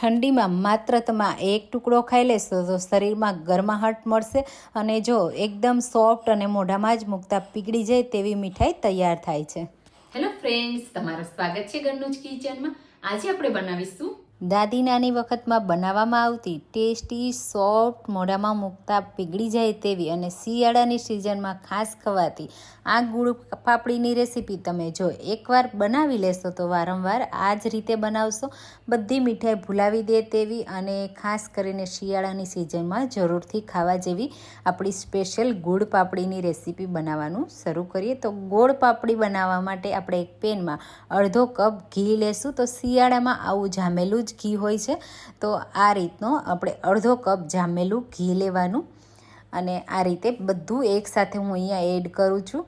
ઠંડીમાં માત્ર તમે એક ટુકડો ખાઈ લેશો, તો શરીરમાં ગરમાહટ મળશે અને જો એકદમ સોફ્ટ અને મોઢામાં જ મૂકતા પીગળી જાય તેવી મીઠાઈ તૈયાર થાય છે. હેલો ફ્રેન્ડ્સ તમારું સ્વાગત છે ઘરનું જ કિચનમાં આજે આપણે બનાવીશું દાદી નાની વખતમાં બનાવવામાં આવતી ટેસ્ટી, સોફ્ટ મોઢામાં મૂકતા પીગળી જાય તેવી અને શિયાળાની સિઝનમાં ખાસ ખવાતી. આ ગુળ પાપડીની રેસીપી તમે જો એકવાર બનાવી લેશો તો વારંવાર આ જ રીતે બનાવશો. બધી મીઠાઈ ભૂલાવી દે તેવી અને ખાસ કરીને શિયાળાની સિઝનમાં જરૂરથી ખાવા જેવી આપણી સ્પેશિયલ ગુળ પાપડીની રેસીપી બનાવવાનું શરૂ કરીએ. તો ગોળ પાપડી બનાવવા માટે આપણે એક પેનમાં અડધો કપ ઘી લેશું. તો શિયાળામાં આવું જામેલું જ ઘી હોય છે. તો આ રીતનો આપણે અડધો કપ જામેલું ઘી લેવાનું. અને આ રીતે બધું એકસાથે હું અહીંયા એડ કરું છું.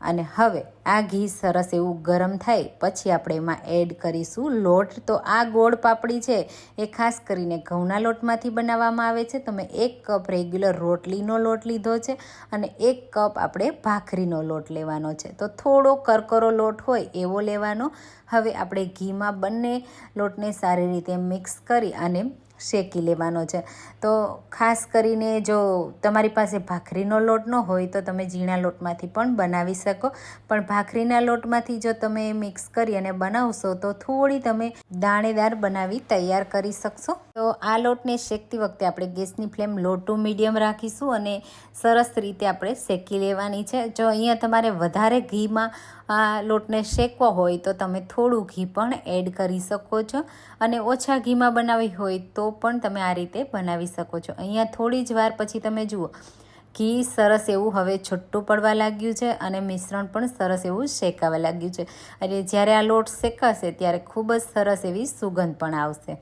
અને હવે આ ઘી સરસ એવું ગરમ થાય પછી આપણે એમાં એડ કરીશું લોટ. તો આ ગોળ પાપડી છે એ ખાસ કરીને ઘઉંના લોટમાંથી બનાવવામાં આવે છે. તમે એક કપ રેગ્યુલર રોટલીનો લોટ લીધો છે અને એક કપ આપણે ભાખરીનો લોટ લેવાનો છે. તો થોડો કરકરો લોટ હોય એવો લેવાનો. હવે આપણે ઘીમાં બંને લોટને સારી રીતે મિક્સ કરી અને શેકી લેવાનો છે. તો ખાસ કરીને જો તમારી પાસે ભાખરીનો લોટ ન હોય તો તમે ઝીણા લોટમાંથી પણ બનાવી શકો. પણ ભાખરીના લોટમાંથી જો તમે મિક્સ કરી અને બનાવશો તો થોડી તમે દાણેદાર બનાવી તૈયાર કરી શકશો. તો આ લોટને શેકતી વખતે આપણે ગેસની ફ્લેમ લો ટુ મીડિયમ રાખીશું અને સરસ રીતે આપણે શેકી લેવાની છે. જો અહીંયા તમારે વધારે ઘીમાં આ લોટને શેકવો હોય તો તમે થોડું ઘી પણ એડ કરી શકો છો. અને ઓછા ઘીમાં બનાવી હોય તો પણ તમે આ રીતે બનાવી શકો છો. અહીંયા થોડી જ વાર પછી તમે જુઓ ઘી સરસ એવું હવે છૂટું પડવા લાગ્યું છે અને મિશ્રણ પણ સરસ એવું શેકાવા લાગ્યું છે. અને જ્યારે આ લોટ શેકાશે ત્યારે ખૂબ જ સરસ એવી સુગંધ પણ આવશે.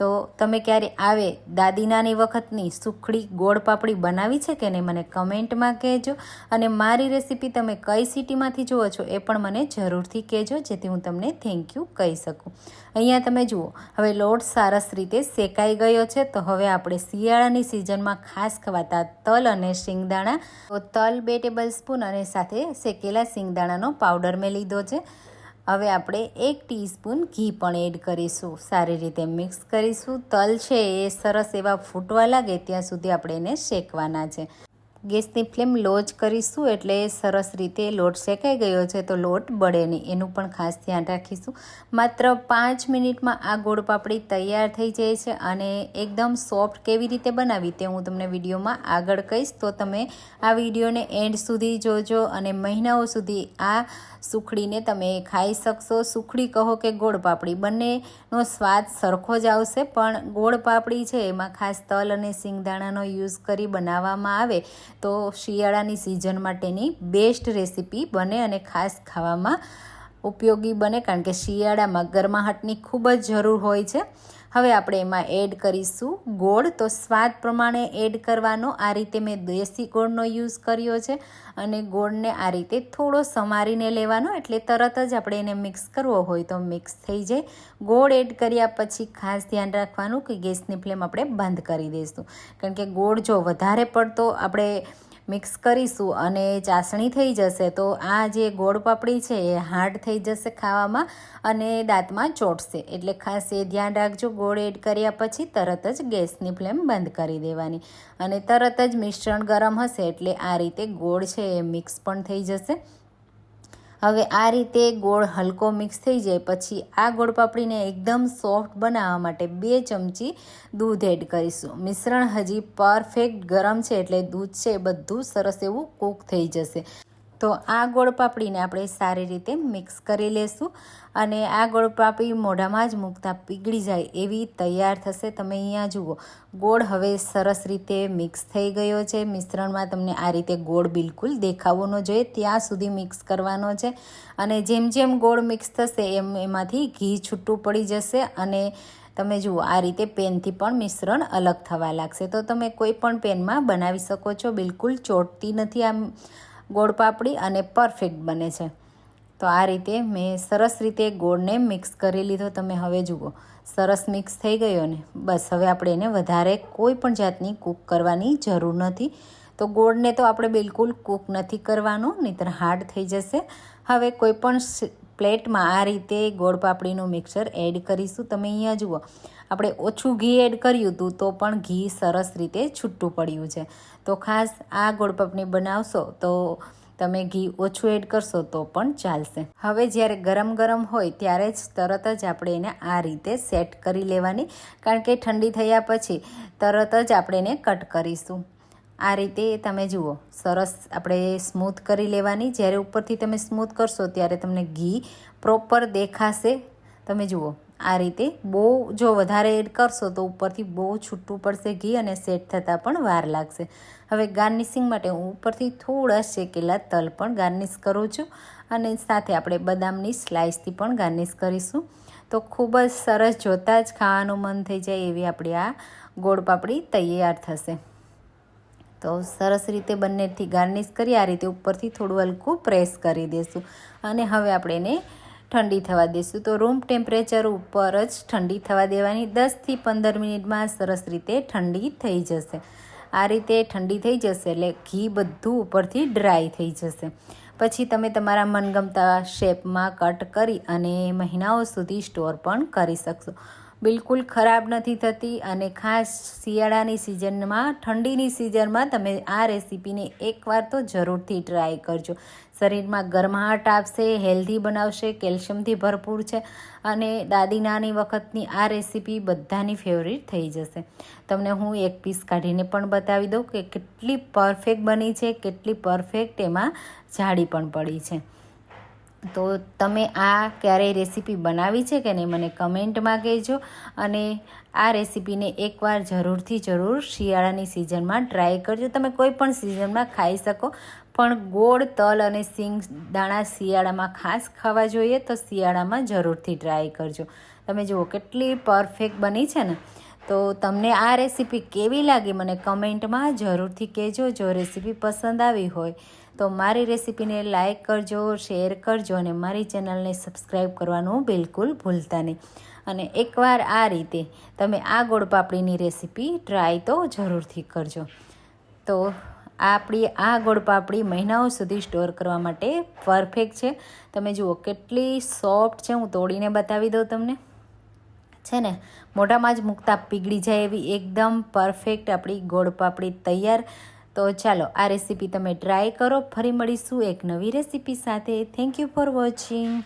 તો તમે ક્યારે આવે દાદીનાની વખતની સુખડી ગોળ પાપડી બનાવી છે કે નહીં મને કમેન્ટમાં કહેજો. અને મારી રેસીપી તમે કઈ સિટીમાંથી જુઓ છો એ પણ મને જરૂરથી કહેજો, જેથી હું તમને થેન્ક યુ કહી શકું. અહીંયા તમે જુઓ, હવે લોટ સરસ રીતે શેકાઈ ગયો છે. તો હવે આપણે શિયાળાની સિઝનમાં ખાસ ખવાતા તલ અને શિંગદાણા. તો તલ બે ટેબલ સ્પૂન અને સાથે શેકેલા શિંગદાણાનો પાવડર મેં લીધો છે. હવે આપણે એક ટીસ્પૂન ઘી પણ એડ કરીશું. સારી રીતે મિક્સ કરીશું. તલ છે એ સરસ એવા ફૂટવા લાગે ત્યાં સુધી આપણે એને શેકવાના છે. ગેસની ફ્લેમ લો જ કરીશું એટલે સરસ રીતે લોટ શેકાઈ ગયો છે તો લોટ બળે નહીં. એનું પણ ખાસ ધ્યાન રાખીશું. માત્ર પાંચ મિનિટમાં આ ગોળ પાપડી તૈયાર થઈ જાય છે અને એકદમ સોફ્ટ કેવી રીતે બનાવી તે હું તમને વિડીયોમાં આગળ કહીશ. તો તમે આ વિડીયોને એન્ડ સુધી જોજો અને મહિનાઓ સુધી આ સુખડીને તમે ખાઈ શકશો. સુખડી કહો કે ગોળ પાપડી. બંનેનો સ્વાદ સરખો જ આવશે, પણ ગોળ પાપડી છે એમાં ખાસ તલ અને સિંગદાણાનો યુઝ કરી બનાવવામાં આવે. તો શિયાળાની સિઝન માટેની બેસ્ટ રેસીપી બને અને ખાસ ખાવામાં ઉપયોગી બને, કારણ કે શિયાળામાં ગરમાહટની ખૂબ જ જરૂર હોય છે. હવે આપણે એમાં એડ કરીશું ગોળ. તો સ્વાદ પ્રમાણે એડ કરવાનો. આ રીતે મેં દેશી ગોળનો યુઝ કર્યો છે અને ગોળને આ રીતે થોડો સમારીને લેવાનો. એટલે તરત જ આપણે એને મિક્સ કરવો હોય તો મિક્સ થઈ જાય. ગોળ એડ કર્યા પછી ખાસ ધ્યાન રાખવાનું કે ગેસની ફ્લેમ આપણે બંધ કરી દઈશું કારણ કે ગોળ જો વધારે પડતો આપણે મિક્સ કરીશું અને ચાસણી થઈ જશે તો આ જે ગોળ પાપડી છે એ હાર્ડ થઈ જશે ખાવામાં અને દાંતમાં ચોટશે. એટલે ખાસ એ ધ્યાન રાખજો, ગોળ એડ કર્યા પછી તરત જ ગેસની ફ્લેમ બંધ કરી દેવાની. અને તરત જ મિશ્રણ ગરમ હશે એટલે આ રીતે ગોળ છે એ મિક્સ પણ થઈ જશે. હવે આ રીતે ગોળ હલકો મિક્સ થઈ જાય પછી આ ગોળ પાપડીને એકદમ સોફ્ટ બનાવવા માટે બે ચમચી દૂધ એડ કરીશું. મિશ્રણ હજી પરફેક્ટ ગરમ છે એટલે દૂધ છે બધું સરસ એવું કૂક થઈ જશે. તો આ ગોળ પાપડીને આપણે સારી રીતે મિક્સ કરી લેશું અને આ ગોળ પાપડી મોઢામાં જ મૂકતા પીગળી જાય એવી તૈયાર થશે. તમે અહીંયા જુઓ, ગોળ હવે સરસ રીતે મિક્સ થઈ ગયો છે. મિશ્રણમાં તમને આ રીતે ગોળ બિલકુલ દેખાવો ન જોઈએ, ત્યાં સુધી મિક્સ કરવાનો છે અને જેમ જેમ ગોળ મિક્સ થશે એમ એમાંથી ઘી છૂટું પડી જશે અને તમે જુઓ, આ રીતે પેનથી પણ મિશ્રણ અલગ થવા લાગશે. તો તમે કોઈ પણ પેનમાં બનાવી શકો છો, બિલકુલ ચોટતી નથી આ ગોળ પાપડી અને પરફેક્ટ બને છે. તો આ રીતે મેં સરસ રીતે ગોળને મિક્સ કરી લીધો. તમે હવે જુઓ, સરસ મિક્સ થઈ ગયો ને. બસ, હવે આપણે એને વધારે કોઈ પણ જાતની કૂક કરવાની જરૂર નથી. તો ગોળને તો આપણે બિલકુલ કૂક નથી કરવાનો, નહીંતર હાર્ડ થઈ જશે. હવે કોઈ પણ પ્લેટમાં આ રીતે ગોળ પાપડીનું મિક્સર એડ કરીશું. તમે અહીંયા જુઓ આપણે ઓછું ઘી એડ કર્યું હતું તો પણ ઘી સરસ રીતે છૂટું પડ્યું છે. તો ખાસ આ ગોળ બનાવશો તો તમે ઘી ઓછું એડ કરશો તો પણ ચાલશે. હવે જ્યારે ગરમ ગરમ હોય ત્યારે જ તરત જ આપણે એને આ રીતે સેટ કરી લેવાની. કારણ કે ઠંડી થયા પછી તરત જ આપણે એને કટ કરીશું. આ રીતે તમે જુઓ, સરસ આપણે સ્મૂથ કરી લેવાની. જ્યારે ઉપરથી તમે સ્મૂથ કરશો ત્યારે તમને ઘી પ્રોપર દેખાશે. તમે જુઓ આ રીતે બહુ જો વધારે એડ કરશો તો ઉપરથી બહુ છૂટું પડશે ઘી અને સેટ થતાં પણ વાર લાગશે. હવે ગાર્નિશિંગ માટે હું ઉપરથી થોડા શેકેલા તલ પણ ગાર્નિશ કરું છું અને સાથે આપણે બદામની સ્લાઇસથી પણ ગાર્નિશ કરીશું. તો ખૂબ જ સરસ જોતાં જ ખાવાનું મન થઈ જાય એવી આપણી આ ગોળ પાપડી તૈયાર થશે. તો સરસ રીતે બંનેથી ગાર્નિશ કરી આ રીતે ઉપરથી થોડું હલકું પ્રેસ કરી દઈશું અને હવે આપણે એને ઠંડી થવા દઈશું તો રૂમ ટેમ્પરેચર ઉપર જ ઠંડી થવા દેવાની. દસથી પંદર મિનિટમાં સરસ રીતે ઠંડી થઈ જશે. આ રીતે ઠંડી થઈ જશે એટલે ઘી બધું ઉપરથી ડ્રાય થઈ જશે. પછી તમે તમારા મનગમતા શેપમાં કટ કરી અને મહિનાઓ સુધી સ્ટોર પણ કરી શકશો. બિલકુલ ખરાબ નથી થતી અને ખાસ શિયાળાની સિઝનમાં, ઠંડીની સિઝનમાં તમે આ રેસીપીને એકવાર તો જરૂરથી ટ્રાય કરજો. શરીરમાં ગરમાહટ આપશે, હેલ્ધી બનાવશે, કેલ્શિયમથી ભરપૂર છે અને દાદી નાની વખતની આ રેસીપી બધાની ફેવરિટ થઈ જશે. તમને હું એક પીસ કાઢીને પણ બતાવી દઉં કે કેટલી પરફેક્ટ બની છે, કેટલી પરફેક્ટ એમાં જાડી પણ પડી છે. તો તમે આ ક્યારેય રેસીપી બનાવી છે કે નહીં, મને કમેન્ટમાં કહેજો. અને આ રેસીપીને એકવાર જરૂરથી જરૂર શિયાળાની સિઝનમાં ટ્રાય કરજો. તમે કોઈ પણ સિઝનમાં ખાઈ શકો, પણ ગોળ, તલ અને સિંગ દાણા શિયાળામાં ખાસ ખાવા જોઈએ તો શિયાળામાં જરૂરથી ટ્રાય કરજો. તમે જુઓ કેટલી પરફેક્ટ બની છે ને. તો તમને આ રેસીપી કેવી લાગી મને કમેન્ટમાં જરૂરથી કહેજો, જો રેસીપી પસંદ આવી હોય તો મારી રેસીપીને લાઇક કરજો, શેર કરજો અને મારી ચેનલને સબસ્ક્રાઈબ કરવાનું બિલકુલ ભૂલતા નહીં. અને એકવાર આ રીતે તમે આ ગોળ પાપડીની રેસીપી ટ્રાય તો જરૂરથી કરજો. તો આપણી આ ગોળ પાપડી મહિનાઓ સુધી સ્ટોર કરવા માટે પરફેક્ટ છે. તમે જુઓ કેટલી સોફ્ટ છે, હું તોડીને બતાવી દઉં તમને. છે ને? મોઢામાં જ મૂકતા પીગળી જાય એવી એકદમ પરફેક્ટ આપણી ગોળ પાપડી તૈયાર. તો ચાલો, આ રેસીપી તમે ટ્રાય કરો. ફરી મળીશું એક નવી રેસીપી સાથે. Thank you for watching